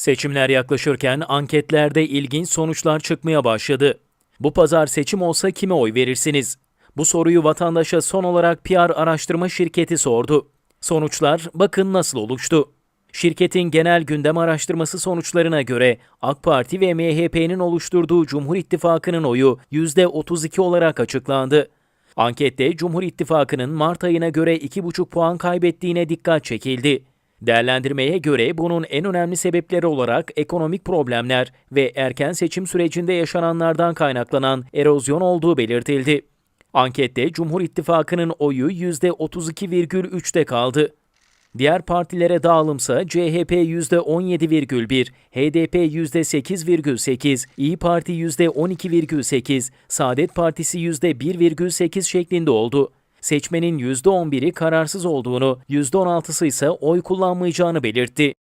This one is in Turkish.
Seçimler yaklaşırken anketlerde ilginç sonuçlar çıkmaya başladı. Bu pazar seçim olsa kime oy verirsiniz? Bu soruyu vatandaşa son olarak PR araştırma şirketi sordu. Sonuçlar bakın nasıl oluştu. Şirketin genel gündem araştırması sonuçlarına göre AK Parti ve MHP'nin oluşturduğu Cumhur İttifakı'nın oyu %32 olarak açıklandı. Ankette Cumhur İttifakı'nın Mart ayına göre 2,5 puan kaybettiğine dikkat çekildi. Değerlendirmeye göre bunun en önemli sebepleri olarak ekonomik problemler ve erken seçim sürecinde yaşananlardan kaynaklanan erozyon olduğu belirtildi. Ankette Cumhur İttifakı'nın oyu %32,3'te kaldı. Diğer partilere dağılımsa CHP %17,1, HDP %8,8, İyi Parti %12,8, Saadet Partisi %1,8 şeklinde oldu. Seçmenin %11'i kararsız olduğunu, %16'sı ise oy kullanmayacağını belirtti.